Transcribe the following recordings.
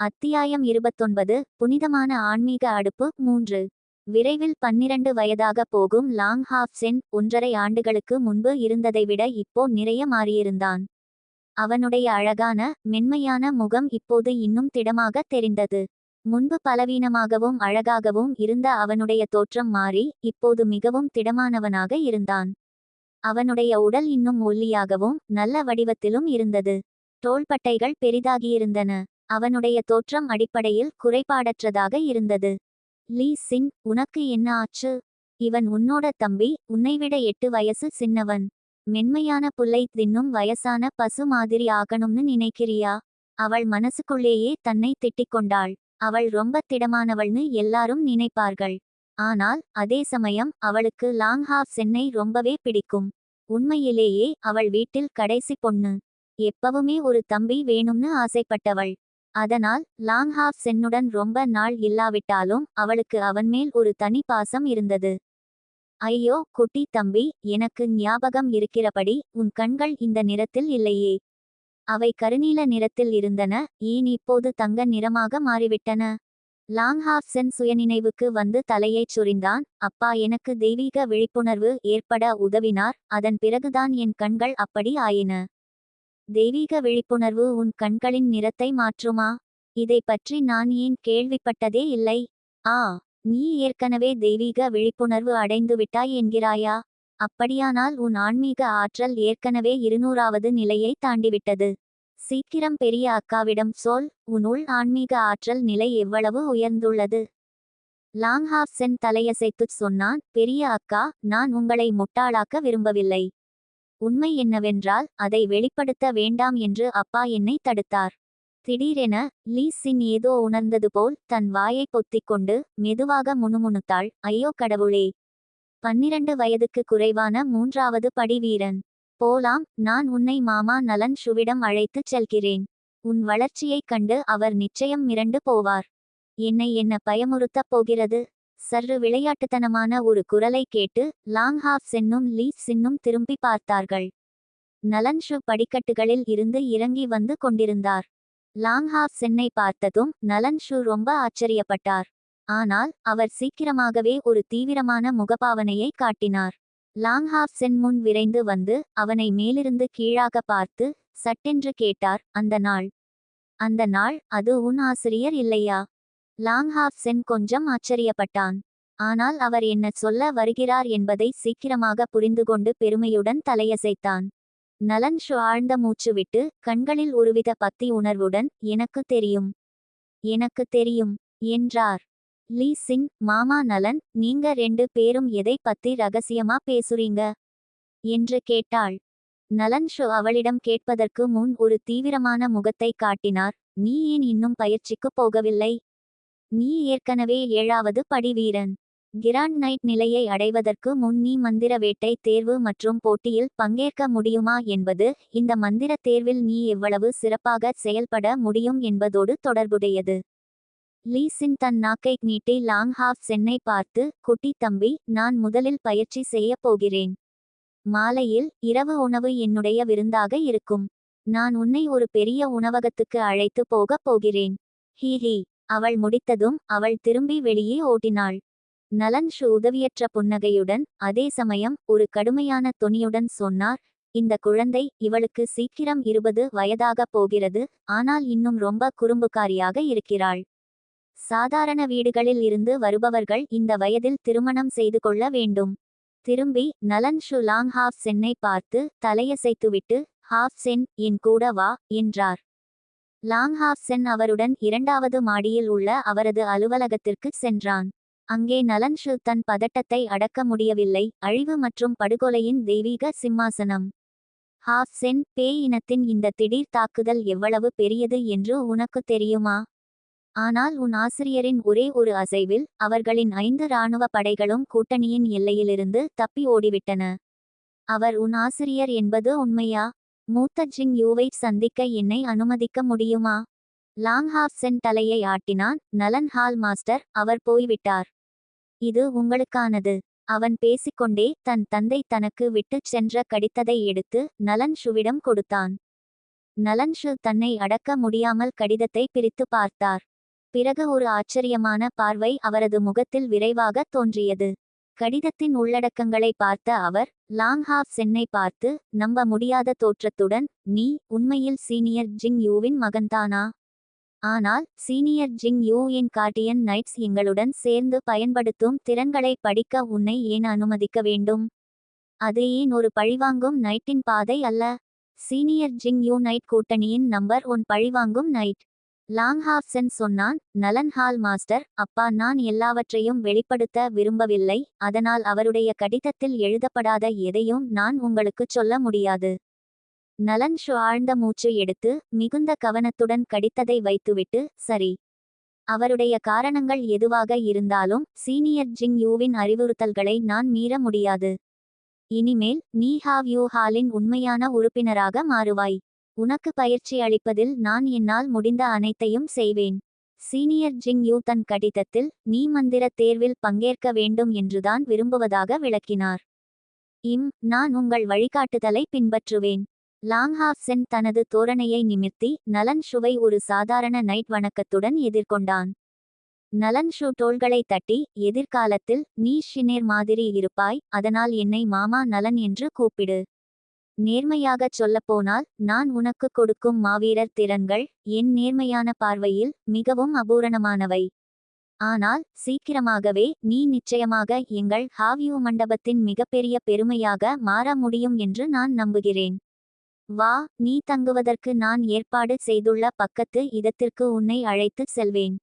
அத்தியாயம் இருபத்தொன்பது புனிதமான ஆன்மீக அடுப்பு மூன்று. விரைவில் பன்னிரண்டு வயதாக போகும் லாங் ஹாஃப் சென் ஒன்றரை ஆண்டுகளுக்கு முன்பு இருந்ததை விட இப்போ நிறைய மாறியிருந்தான். அவனுடைய அழகான மென்மையான முகம் இப்போது இன்னும் திடமாக தெரிந்தது. முன்பு பலவீனமாகவும் அழகாகவும் இருந்த அவனுடைய தோற்றம் மாறி இப்போது மிகவும் திடமானவனாக இருந்தான். அவனுடைய உடல் இன்னும் ஒல்லியாகவும் நல்ல வடிவத்திலும் இருந்தது. தோள்பட்டைகள் பெரிதாகியிருந்தன. அவனுடைய தோற்றம் அடிப்படையில் குறைபாடற்றதாக இருந்தது. லீ சின் உனக்கு என்ன ஆச்சு? இவன் உன்னோட தம்பி உன்னைவிட எட்டு வயசு சின்னவன். மென்மையான புல்லை தின்னும் வயசான பசு மாதிரி ஆகணும்னு நினைக்கிறியா? அவள் மனசுக்குள்ளேயே தன்னை திட்டிக் கொண்டாள். அவள் ரொம்ப திடமானவள்னு எல்லாரும் நினைப்பார்கள். ஆனால் அதே சமயம் அவளுக்கு லாங் ஹாஃப் சென்னை ரொம்பவே பிடிக்கும். உண்மையிலேயே அவள் வீட்டில் கடைசி பொண்ணு. எப்பவுமே ஒரு தம்பி வேணும்னு ஆசைப்பட்டவள். அதனால் லாங் ஹாஃப் சென்னுடன் ரொம்ப நாள் இல்லாவிட்டாலும் அவளுக்கு அவன் மேல் ஒரு தனி பாசம் இருந்தது. ஐயோ குட்டி தம்பி எனக்கு ஞாபகம் இருக்கிறபடி உன் கண்கள் இந்த நிறத்தில் இல்லையே. அவை கருநீல நிறத்தில் இருந்தன ஏன் இப்போது தங்க நிறமாக மாறிவிட்டன? லாங் ஹாஃப் சென் சுயநினைவுக்கு வந்து தலையைச் சுரிந்தான் அப்பா எனக்கு தெய்வீக விழிப்புணர்வு ஏற்பட உதவினார் அதன் பிறகுதான் என் கண்கள் அப்படி ஆயின. தெய்வீக விழிப்புணர்வு உன் கண்களின் நிறத்தை மாற்றுமா? இதை பற்றி நான் ஏன் கேள்விப்பட்டதே இல்லை. ஆ நீ ஏற்கனவே தெய்வீக விழிப்புணர்வு அடைந்து விட்டாய் என்கிறாயா? அப்படியானால் உன் ஆன்மீக ஆற்றல் ஏற்கனவே இருநூறாவது நிலையை தாண்டிவிட்டது. சீக்கிரம் பெரிய அக்காவிடம் சொல் உன் உள் ஆன்மீக ஆற்றல் நிலை எவ்வளவு உயர்ந்துள்ளது? லாங்ஹாஃப் சென் தலையசைத்துச் சொன்னான் பெரிய அக்கா நான் உங்களை முட்டாளாக்க விரும்பவில்லை. உண்மை என்னவென்றால் அதை வெளிப்படுத்த வேண்டாம் என்று அப்பா என்னை தடுத்தார். திடீரென லீ சின் ஏதோ உணர்ந்தது போல் தன் வாயை பொத்திக்கொண்டு மெதுவாக முணுமுணுத்தாள் ஐயோ கடவுளே! பன்னிரண்டு வயதுக்கு குறைவான மூன்றாவது படிவீரன் போலாம் நான் உன்னை மாமா நலன் ஷுவிடம் அழைத்துச் செல்கிறேன். உன் வளர்ச்சியைக் கண்டு அவர் நிச்சயம் மிரண்டு போவார். என்னை என்ன பயமுறுத்தப் போகிறது? சற்று விளையாட்டுத்தனமான ஒரு குரலை கேட்டு லாங் ஹாஃப் சென்னும் லீ சின்னும் திரும்பி பார்த்தார்கள். நலன் ஷு படிக்கட்டுகளில் இருந்து இறங்கி வந்து கொண்டிருந்தார். லாங் ஹாஃப் சென்னை பார்த்ததும் நலன் ஷு ரொம்ப ஆச்சரியப்பட்டார். ஆனால் அவர் சீக்கிரமாகவே ஒரு தீவிரமான முகபாவனையை காட்டினார். லாங் ஹாஃப் சென் முன் விரைந்து வந்து அவனை மேலிருந்து கீழாக பார்த்து சட்டென்று கேட்டார் அந்த நாள். அந்த நாள் அது உன் ஆசிரியர் இல்லையா? லாங் ஹாஃப் சென் கொஞ்சம் ஆச்சரியப்பட்டான். ஆனால் அவர் என்ன சொல்ல வருகிறார் என்பதை சீக்கிரமாக புரிந்துகொண்டு பெருமையுடன் தலையசைத்தான். நலன் ஷு ஆழ்ந்த மூச்சு விட்டு கண்களில் ஒருவித பக்தி உணர்வுடன் எனக்கு தெரியும். எனக்கு தெரியும் என்றார். லீ சின் மாமா நலன் நீங்க ரெண்டு பேரும் எதை பத்தி ரகசியமா பேசுறீங்க? என்று கேட்டாள். நலன் ஷு அவளிடம் கேட்பதற்கு முன் ஒரு தீவிரமான முகத்தை காட்டினார். நீ ஏன் இன்னும் பயிற்சிக்கு போகவில்லை? நீ ஏற்கனவே ஏழாவது படிவீரன். கிராண்ட் நைட் நிலையை அடைவதற்கு முன் நீ மந்திர வேட்டை தேர்வு மற்றும் போட்டியில் பங்கேற்க முடியுமா என்பது இந்த மந்திர தேர்வில் நீ எவ்வளவு சிறப்பாக செயல்பட முடியும் என்பதோடு தொடர்புடையது. லீசின் தன் நாக்கை நீட்டி லாங் ஹாஃப் சென்னை பார்த்து குட்டி தம்பி நான் முதலில் பயிற்சி செய்யப் போகிறேன். மாலையில் இரவு உணவு என்னுடைய விருந்தாக இருக்கும். நான் உன்னை ஒரு பெரிய உணவகத்துக்கு அழைத்து போகப் போகிறேன். ஹீ ஹீ. அவள் முடித்ததும் அவள் திரும்பி வெளியே ஓட்டினாள் நலன் ஷு உதவியற்ற புன்னகையுடன் அதே சமயம் ஒரு கடுமையான தொனியுடன் சொன்னார் இந்த குழந்தை இவளுக்கு சீக்கிரம் இருபது வயதாக போகிறது ஆனால் இன்னும் ரொம்ப குறும்புக்காரியாக இருக்கிறாள். சாதாரண வீடுகளில் இருந்து வருபவர்கள் இந்த வயதில் திருமணம் செய்து கொள்ள வேண்டும் திரும்பி நலன் ஷு லாங் ஹாஃப் சென்னை பார்த்து தலையசைத்துவிட்டு ஹாஃப் சென் என் கூட வா என்றார். லாங் ஹாஃப் சென் அவருடன் இரண்டாவது மாடியில் உள்ள அவரது அலுவலகத்திற்கு சென்றான். அங்கே நலன் ஷு தன் பதட்டத்தை அடக்க முடியவில்லை. அழிவு மற்றும் படுகொலையின் தெய்வீக சிம்மாசனம். ஹாஃப் சென் பேய் இனத்தின் இந்த திடீர் தாக்குதல் எவ்வளவு பெரியது என்று உனக்கு தெரியுமா? ஆனால் உன் ஆசிரியரின் ஒரே ஒரு அசைவில் அவர்களின் ஐந்து இராணுவ படைகளும் கூட்டணியின் எல்லையிலிருந்து தப்பி ஓடிவிட்டன. அவர் உன் ஆசிரியர் என்பது உண்மையா? மூத்த ஜிங் யூவை சந்திக்க என்னை அனுமதிக்க முடியுமா? லாங் ஹாஃப் சென் தலையை ஆட்டினான். நலன் ஹால் மாஸ்டர் அவர் போய்விட்டார். இது உங்களுக்கானது. அவன் பேசிக்கொண்டே தன் தந்தை தனக்கு விட்டுச் சென்ற கடித்ததை எடுத்து நலன் ஷுவிடம் கொடுத்தான். நலன் ஷு தன்னை அடக்க முடியாமல் கடிதத்தை பிரித்து பார்த்தார். பிறகு ஒரு ஆச்சரியமான பார்வை அவரது முகத்தில் விரைவாக தோன்றியது. கடிதத்தின் உள்ளடக்கங்களை பார்த்த அவர் லாங்ஹாஃப் சென்னை பார்த்து நம்ப முடியாத தோற்றத்துடன் நீ உண்மையில் சீனியர் ஜிங் யூவின் மகன்தானா? ஆனால் senior Jing you N Guardian nights எங்களுடன் சேர்ந்து பயன்படுத்தும் திறன்களை படிக்க உன்னை ஏன் அனுமதிக்க வேண்டும்? அது ஏன் ஒரு பழிவாங்கும் நைட்டின் பாதை அல்ல? சீனியர் ஜிங் யூ நைட் கூட்டணியின் நம்பர் ஒன் பழிவாங்கும் நைட். லாங்ஹாப்சன் சொன்னான் நலன் ஹால் மாஸ்டர் அப்பா நான் எல்லாவற்றையும் வெளிப்படுத்த விரும்பவில்லை அதனால் அவருடைய கடிதத்தில் எழுதப்படாத எதையும் நான் உங்களுக்குச் சொல்ல முடியாது நலன் ஷு ஆழ்ந்த மூச்சு எடுத்து மிகுந்த கவனத்துடன் கடித்ததை வைத்துவிட்டு சரி. அவருடைய காரணங்கள் எதுவாக இருந்தாலும் சீனியர் ஜிங் யூவின் அறிவுறுத்தல்களை நான் மீற முடியாது. இனிமேல் நீ ஹாவ் யூ ஹாலின் உண்மையான உறுப்பினராக மாறுவாய். உனக்கு பயிற்சி அளிப்பதில் நான் என்னால் முடிந்த அனைத்தையும் செய்வேன். சீனியர் ஜிங் யூ தன் கடிதத்தில் நீ மந்திர தேர்வில் பங்கேற்க வேண்டும் என்றுதான் விரும்புவதாக விளக்கினார். இம் நான் உங்கள் வழிகாட்டுதலை பின்பற்றுவேன். லாங்ஹாஃப் சென் தனது தோரணையை நிமிர்த்தி நலன் ஷுவை ஒரு சாதாரண நைட் வணக்கத்துடன் எதிர்கொண்டான். நலன் ஷூ தோள்களை தட்டி எதிர்காலத்தில் நீ ஷினேர் மாதிரி இருப்பாய் அதனால் என்னை மாமா நலன் என்று கூப்பிடு. நேர்மையாகச் சொல்லப்போனால் நான் உனக்கு கொடுக்கும் மாவீரர் திறன்கள் என் நேர்மையான பார்வையில் மிகவும் அபூரணமானவை. ஆனால் சீக்கிரமாகவே நீ நிச்சயமாக எங்கள் ஹாவியூ மண்டபத்தின் மிகப்பெரிய பெருமையாக மாற முடியும் என்று நான் நம்புகிறேன். வா நீ தங்குவதற்கு நான் ஏற்பாடு செய்துள்ள பக்கத்து இடத்திற்கு உன்னை அழைத்து செல்வேன்.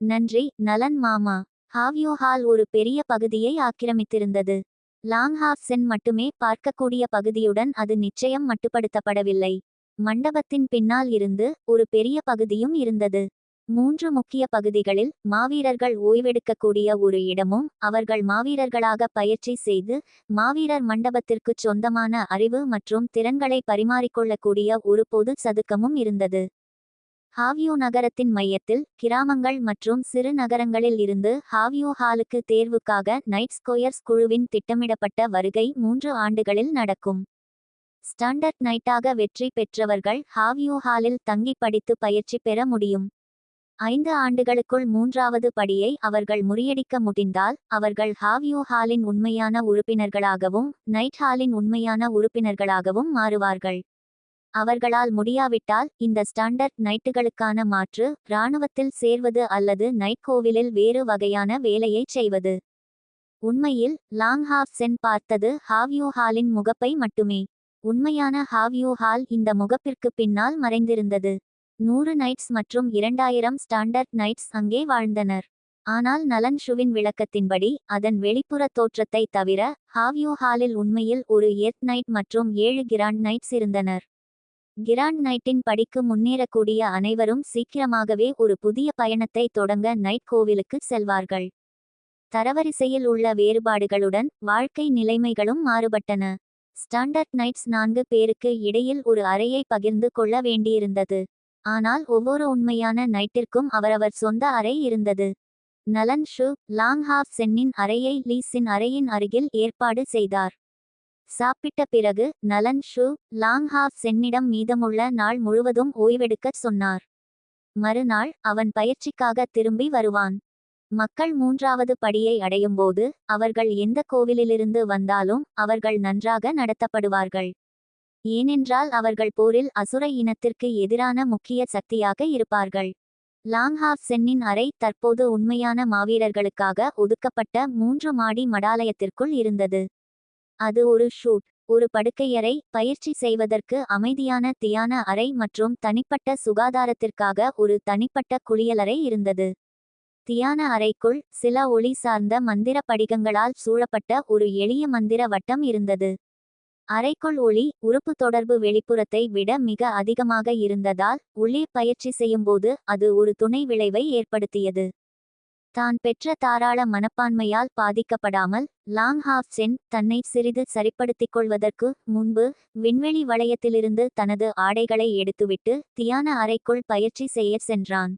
நன்றி நலன் மாமா. ஹாவியோ ஹால் ஒரு பெரிய பகுதியை ஆக்கிரமித்திருந்தது. லாங்ஹாப் சென் மட்டுமே பார்க்கக்கூடிய பகுதியுடன் அது நிச்சயம் மட்டுப்படுத்தப்படவில்லை. மண்டபத்தின் பின்னால் இருந்து ஒரு பெரிய பகுதியும் இருந்தது. மூன்று முக்கிய பகுதிகளில் மாவீரர்கள் ஓய்வெடுக்கக்கூடிய ஒரு இடமும் அவர்கள் மாவீரர்களாக பயிற்சி செய்து மாவீரர் மண்டபத்திற்குச் சொந்தமான அறிவு மற்றும் திறன்களை பரிமாறிக்கொள்ளக்கூடிய ஒரு பொது சதுக்கமும் இருந்தது. ஹாவியோ நகரத்தின் மையத்தில் கிராமங்கள் மற்றும் சிறு நகரங்களில் இருந்து ஹாவியோ ஹாலுக்கு தேர்வுக்காக நைட் ஸ்கொயர்ஸ் குழுவின் திட்டமிடப்பட்ட வருகை மூன்று ஆண்டுகளில் நடக்கும். ஸ்டாண்டர்ட் நைட்டாக வெற்றி பெற்றவர்கள் ஹாவியோ ஹாலில் தங்கி படித்து பயிற்சி பெற முடியும். ஐந்து ஆண்டுகளுக்குள் மூன்றாவது படியை அவர்கள் முறியடிக்க முடிந்தால் அவர்கள் ஹாவியோ ஹாலின் உண்மையான உறுப்பினர்களாகவும் நைட் ஹாலின் உண்மையான உறுப்பினர்களாகவும் மாறுவார்கள். அவர்களால் முடியாவிட்டால் இந்த ஸ்டாண்டர்ட் நைட்டுகளுக்கான மாற்று இராணுவத்தில் சேர்வது அல்லது நைட் கோவிலில் வேறு வகையான வேலையைச் செய்வது. உண்மையில் லாங் ஹாஃப் சென் பார்த்தது ஹாவ்யூ ஹாலின் முகப்பை மட்டுமே. உண்மையான ஹாவ்யூ ஹால் இந்த முகப்பிற்கு பின்னால் மறைந்திருந்தது. நூறு நைட்ஸ் மற்றும் இரண்டாயிரம் ஸ்டாண்டர்ட் நைட்ஸ் அங்கே வாழ்ந்தனர். ஆனால் நலன் ஷுவின் விளக்கத்தின்படி அதன் வெளிப்புற தோற்றத்தை தவிர ஹாவ்யூ ஹாலில் உண்மையில் ஒரு எர்த் நைட் மற்றும் ஏழு கிராண்ட் நைட்ஸ் இருந்தனர். கிராண்ட் நைட்டின் படிக்கு முன்னேறக்கூடிய அனைவரும் சீக்கிரமாகவே ஒரு புதிய பயணத்தை தொடங்க நைட் கோவிலுக்கு செல்வார்கள். தரவரிசையில் உள்ள வேறுபாடுகளுடன் வாழ்க்கை நிலைமைகளும் மாறுபட்டன. ஸ்டாண்டர்ட் நைட்ஸ் நான்கு பேருக்கு இடையில் ஒரு அறையை பகிர்ந்து கொள்ள வேண்டியிருந்தது. ஆனால் ஒவ்வொரு உண்மையான நைட்டிற்கும் அவரவர் சொந்த அறை இருந்தது. நலன் ஷு லாங்ஹாப் சென்னின் அறையை லீஸின் அறையின் அருகில் ஏற்பாடு செய்தார். சாப்பிட்ட பிறகு நலன் ஷு லாங்ஹாப் சென்னிடம் மீதமுள்ள நாள் முழுவதும் ஓய்வெடுக்கச் சொன்னார். மறுநாள் அவன் பயிற்சிக்காக திரும்பி வருவான். மக்கள் மூன்றாவது படியை அடையும்போது அவர்கள் எந்த கோவிலிலிருந்து வந்தாலும் அவர்கள் நன்றாக நடத்தப்படுவார்கள். ஏனென்றால் அவர்கள் போரில் அசுர இனத்திற்கு எதிரான முக்கிய சக்தியாக இருப்பார்கள். லாங்ஹாப் சென்னின் அறை தற்போது உண்மையான மாவீரர்களுக்காக ஒதுக்கப்பட்ட மூன்று மாடி மடாலயத்திற்குள் இருந்தது. அது ஒரு ஷூட் ஒரு படுக்கையறை பயிற்சி செய்வதற்கு அமைதியான தியான அறை மற்றும் தனிப்பட்ட சுகாதாரத்திற்காக ஒரு தனிப்பட்ட குளியலறை இருந்தது. தியான அறைக்குள் சில ஒளி சார்ந்த மந்திர படிகங்களால் சூழப்பட்ட ஒரு எளிய மந்திர வட்டம் இருந்தது. அறைக்குள் ஒளி உறுப்பு தொடர்பு வெளிப்புறத்தை விட மிக அதிகமாக இருந்ததால் உள்ளே பயிற்சி செய்யும்போது அது ஒரு துணை விளைவை ஏற்படுத்தியது. தான் பெற்ற தாராள மனப்பான்மையால் பாதிக்கப்படாமல் லாங் ஹாஃப் சென் தன்னை சிறிது சரிப்படுத்திக் கொள்வதற்கு முன்பு விண்வெளி வளையத்திலிருந்து தனது ஆடைகளை எடுத்துவிட்டு தியான அறைக்குள் பயிற்சி செய்ய சென்றான்.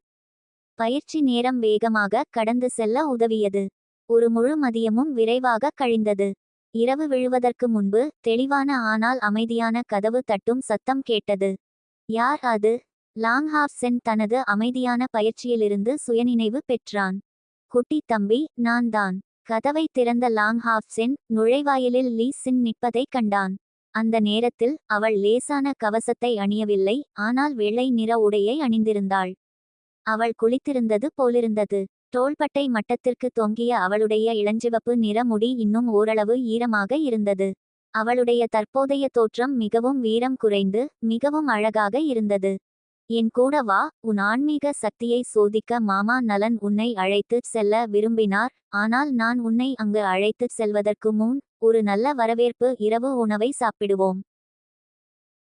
பயிற்சி நேரம் வேகமாக கடந்து செல்ல உதவியது. ஒரு முழு மதியமும் விரைவாக கழிந்தது. இரவு விழுவதற்கு முன்பு தெளிவான ஆனால் அமைதியான கதவு தட்டும் சத்தம் கேட்டது. யார் அது? லாங்ஹாஃப் சென் தனது அமைதியான பயிற்சியிலிருந்து சுயநினைவு பெற்றான். குட்டி தம்பி நான் தான் கதவை திறந்த லாங் சென் நுழைவாயிலில் லீ சின் நிற்பதைக் கண்டான். அந்த நேரத்தில் அவள் லேசான கவசத்தை அணியவில்லை ஆனால் வெள்ளை நிற உடையை அணிந்திருந்தாள். அவள் குளித்திருந்தது போலிருந்தது. தோள்பட்டை மட்டத்திற்கு தொங்கிய அவளுடைய இளஞ்சிவப்பு நிற முடி இன்னும் ஓரளவு ஈரமாக இருந்தது. அவளுடைய தற்போதைய தோற்றம் மிகவும் வீரம் குறைந்து மிகவும் அழகாக இருந்தது. என் கூட வா உன் ஆன்மீக சக்தியை சோதிக்க மாமா நலன் உன்னை அழைத்துச் செல்ல விரும்பினார். ஆனால் நான் உன்னை அங்கு அழைத்துச் செல்வதற்கு முன் ஒரு நல்ல வரவேற்பு இரவு உணவை சாப்பிடுவோம்.